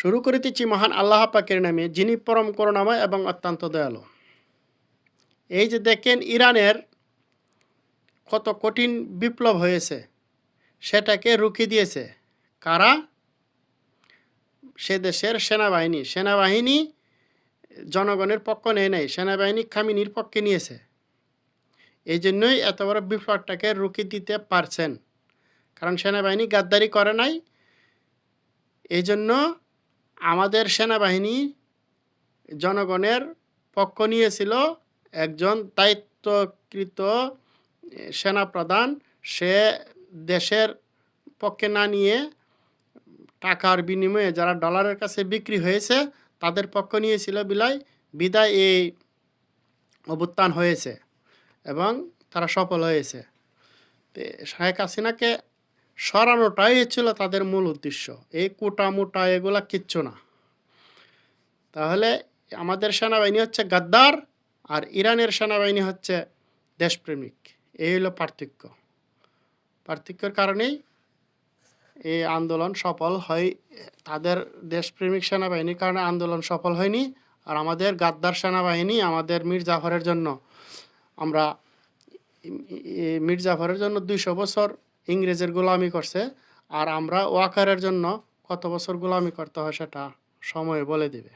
শুরু করিতেছি মহান আল্লাহ পাকের নামে, যিনি পরম করুণাময় এবং অত্যন্ত দয়ালু। এই যে দেখেন ইরানের কত কঠিন বিপ্লব হয়েছে, সেটাকে রুখে দিয়েছে। কারা? সে দেশের সেনাবাহিনী। সেনাবাহিনী জনগণের পক্ষ নেয় নাই, সেনাবাহিনী খামিনির পক্ষে নিয়েছে। এই জন্যই এত বড় বিপ্লবটাকে রুখে দিতে পারছেন। কারণ সেনাবাহিনী গাদ্দারি করে নাই। এই জন্য আমাদের সেনাবাহিনী জনগণের পক্ষ নিয়েছিল একজন দায়িত্বকৃত সেনাপ্রধান। সে দেশের পক্ষে না নিয়ে টাকার বিনিময়ে যারা ডলারের কাছে বিক্রি হয়েছে, তাদের পক্ষ নিয়েছিল বিলাই বিদায় এই অভ্যুত্থান হয়েছে এবং তারা সফল হয়েছে। শেখ হাসিনাকে সরানোটাই ছিল তাদের মূল উদ্দেশ্য। এই কোটা মোটা এগুলা কিচ্ছু না। তাহলে আমাদের সেনাবাহিনী হচ্ছে গাদ্দার আর ইরানের সেনাবাহিনী হচ্ছে দেশপ্রেমিক। এই হলো পার্থক্য। পার্থক্যের কারণেই এই আন্দোলন সফল হয়, তাদের দেশপ্রেমিক সেনাবাহিনীর কারণে আন্দোলন সফল হয়নি আর আমাদের গাদ্দার সেনাবাহিনী আমাদের মীর জাফরের জন্য আমরা মীর জাফরের জন্য দুইশো বছর ইংরেজের গোলামি করছে, আর আমরা ওয়াকারের জন্য কত বছর গোলামি করতে হয় সেটা সময় বলে দেবে।